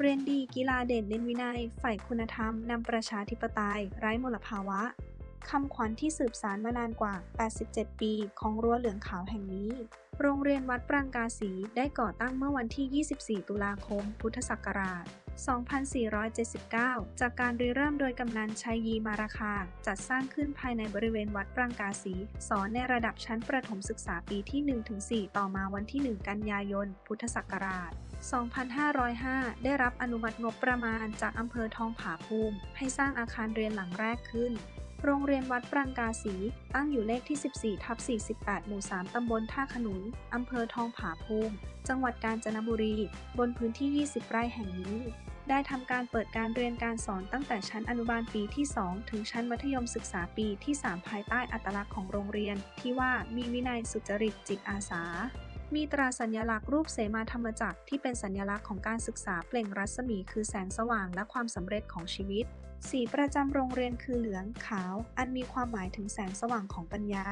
เรียนดีกีฬาเด่นเน้นวินัยใฝ่คุณธรรม นำประชาธิปไตย ไร้มลภาวะ คำขวัญที่สืบสานมานานกว่า 87 ปี ของรั้วเหลืองขาวแห่งนี้ โรงเรียนวัดปรางกาสีได้ก่อตั้งเมื่อวันที่ 24 ตุลาคม พุทธศักราช 2479 จากการริเริ่มโดยกำนันชัยยีมาราคา จัดสร้างขึ้นภายในบริเวณวัดปรางกาสี สอนในระดับชั้นประถมศึกษาปีที่ 1-4 ต่อมาวันที่ 1 กันยายน พุทธศักราช 2505 ได้รับอนุมัติงบประมาณจากอำเภอทองผาภูมิ ให้สร้างอาคารเรียนหลังแรกขึ้น โรงเรียนวัดปรางกาสี ตั้งอยู่เลขที่ 14ทับ48 หมู่ 3 ตำบลท่าขนุน อำเภอทองผาภูมิ จังหวัดกาญจนบุรี บนพื้นที่ 20 ไร่แห่งนี้ ได้ทำการเปิดการเรียนการสอนตั้งแต่ชั้นอนุบาลปีที่ 2 ถึงชั้นมัธยมศึกษาปีที่ 3 ภายใต้อัตลักษณ์ของโรงเรียน ที่ว่ามีวินัยสุจริตจิตอาสา มีตราสัญลักษณ์รูปเสมาธรรมจักรที่เป็นสัญลักษณ์ของการศึกษาเปล่งรัศมีคือแสงสว่างและความสำเร็จของชีวิต สีประจำโรงเรียนคือเหลืองขาว อันมีความหมายถึงแสงสว่างของปัญญา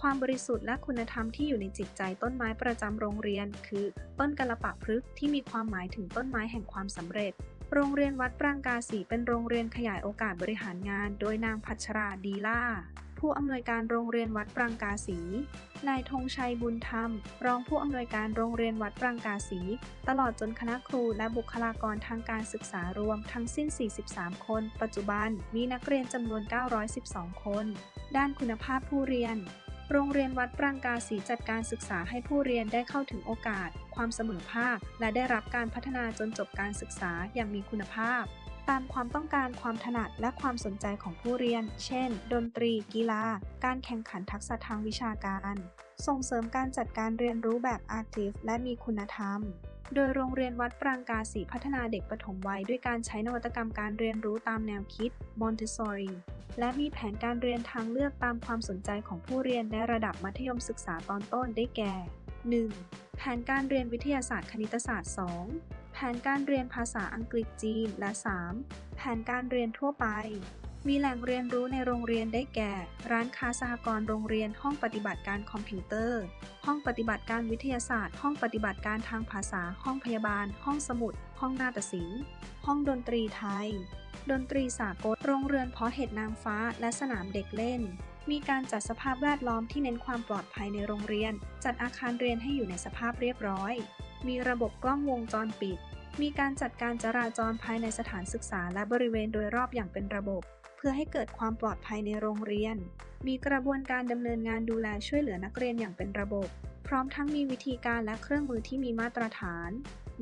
ความบริสุทธิ์และคุณธรรมที่อยู่ในจิตใจต้นไม้ประจำโรงเรียน คือ ต้นกระปะพฤกษ์ที่มีความหมายถึงต้นไม้แห่งความสำเร็จโรงเรียนวัดปรางกาสีเป็นโรงเรียนขยายโอกาสบริหารงาน โดยนางพัชราดีล่า ผู้อำนวยการโรงเรียนวัดปรางกาสี นายธงชัยบุญธรรม รองผู้อำนวยการโรงเรียนวัดปรางกาสี ตลอดจนคณะครูและบุคลากรทางการศึกษารวมทั้งสิ้น 43 คน ปัจจุบันมีนักเรียนจำนวน 912 คน ด้านคุณภาพผู้เรียนโรงเรียนวัดปรางกาสีจัดการศึกษาให้ผู้เรียนได้เข้าถึงโอกาส ความเสมอภาค และได้รับการพัฒนาจนจบการศึกษาอย่างมีคุณภาพ ตามความต้องการความถนัดและความสนใจของผู้เรียน เช่น ดนตรี กีฬา การแข่งขันทักษะทางวิชาการ ส่งเสริมการจัดการเรียนรู้แบบ active และมีคุณธรรม โดยโรงเรียนวัดปรางกาสีพัฒนาเด็กปฐมวัยด้วยการใช้นวัตกรรมการเรียนรู้ตามแนวคิด Montessori และมีแผนการเรียนทางเลือกตามความสนใจของผู้เรียนในระดับมัธยมศึกษาตอนต้นได้แก่ 1. แผนการเรียนวิทยาศาสตร์คณิตศาสตร์ 2. แผนการเรียนภาษาอังกฤษจีน และ 3. แผนการเรียนทั่วไป มีแหล่งเรียนรู้ในโรงเรียนได้แก่ ร้านค้าสหกรณ์โรงเรียน ห้องปฏิบัติการคอมพิวเตอร์ ห้องปฏิบัติการวิทยาศาสตร์ ห้องปฏิบัติการทางภาษา ห้องพยาบาล ห้องสมุด ห้องนาฏศิลป์ ห้องดนตรีไทย ดนตรีสากล โรงเรือนเพาะเห็ดนางฟ้า และสนามเด็กเล่นมีการจัดสภาพแวดล้อมที่เน้นความปลอดภัยในโรงเรียน จัดอาคารเรียนให้อยู่ในสภาพเรียบร้อย มีระบบกล้องวงจรปิด มีการจัดการจราจรภายในสถานศึกษาและบริเวณโดยรอบอย่างเป็นระบบ เพื่อให้เกิดความปลอดภัยในโรงเรียน มีกระบวนการดำเนินงานดูแลช่วยเหลือนักเรียนอย่างเป็นระบบ พร้อมทั้งมีวิธีการและเครื่องมือที่มีมาตรฐาน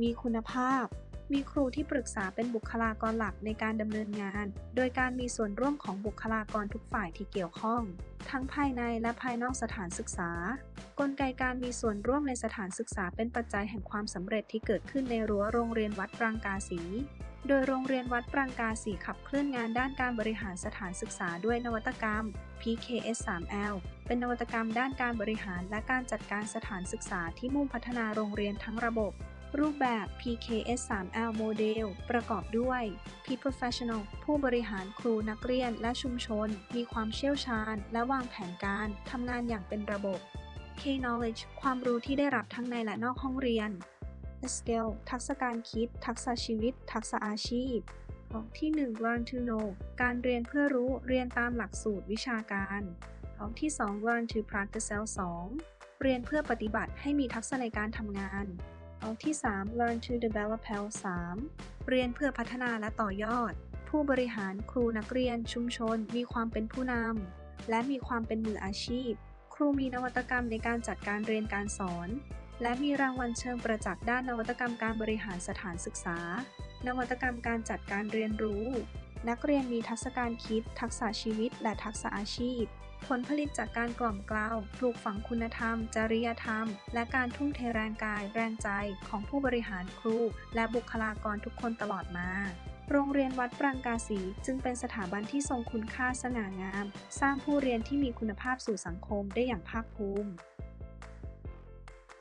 มีคุณภาพ มีครูที่ปรึกษาเป็นบุคลากรหลักในการดำเนินงาน โดยการมีส่วนร่วมของบุคลากรทุกฝ่ายที่เกี่ยวข้อง ทั้งภายในและภายนอกสถานศึกษา กลไกการมีส่วนร่วมในสถานศึกษาเป็นปัจจัยแห่งความสำเร็จที่เกิดขึ้นในรั้วโรงเรียนวัดปรางกาสี โดยโรงเรียนวัดปรางกาสีขับเคลื่อนงานด้านการบริหารสถานศึกษาด้วยนวัตกรรม PKS 3L เป็นนวัตกรรมด้านการบริหารและการจัดการสถานศึกษาที่มุ่งพัฒนาโรงเรียนทั้งระบบ รูปแบบ PKS 3L โมเดล ประกอบด้วย P Professional ผู้บริหารครูนักเรียนและชุมชน มีความเชี่ยวชาญ และวางแผนการทำงานอย่างเป็นระบบ K Knowledge ความรู้ที่ได้รับทั้งในและนอกห้องเรียน Skill ทักษะการคิด ทักษะชีวิต ทักษะอาชีพ ของที่ 1 Learn to know การเรียนเพื่อรู้เรียนตามหลักสูตรวิชาการของที่ 2 Learn to practice 2เรียนเพื่อปฏิบัติให้มีทักษะในการทำงาน องที่ 3 Learn to develop 3เรียนเพื่อพัฒนาและต่อยอด ผู้บริหารครูนักเรียนชุมชน มีความเป็นผู้นำและมีความเป็นมืออาชีพ ครูมีนวัตกรรมในการจัดการเรียนการสอน และมีรางวัลเชิงประจักษ์ด้านนวัตกรรมการบริหารสถานศึกษา นวัตกรรมการจัดการเรียนรู้ นักเรียนมีทักษะการคิด ทักษะชีวิต และทักษะอาชีพ ผลผลิตจากการกล่อมกลาวปลูกฝังคุณธรรม จริยธรรม และการทุ่มเทแรงกายแรงใจของผู้บริหารครู และบุคลากรทุกคนตลอดมาโรงเรียนวัดปรางกาสีจึงเป็นสถาบันที่ทรงคุณค่าสง่างาม สร้างผู้เรียนที่มีคุณภาพสู่สังคมได้อย่างภาคภูมิ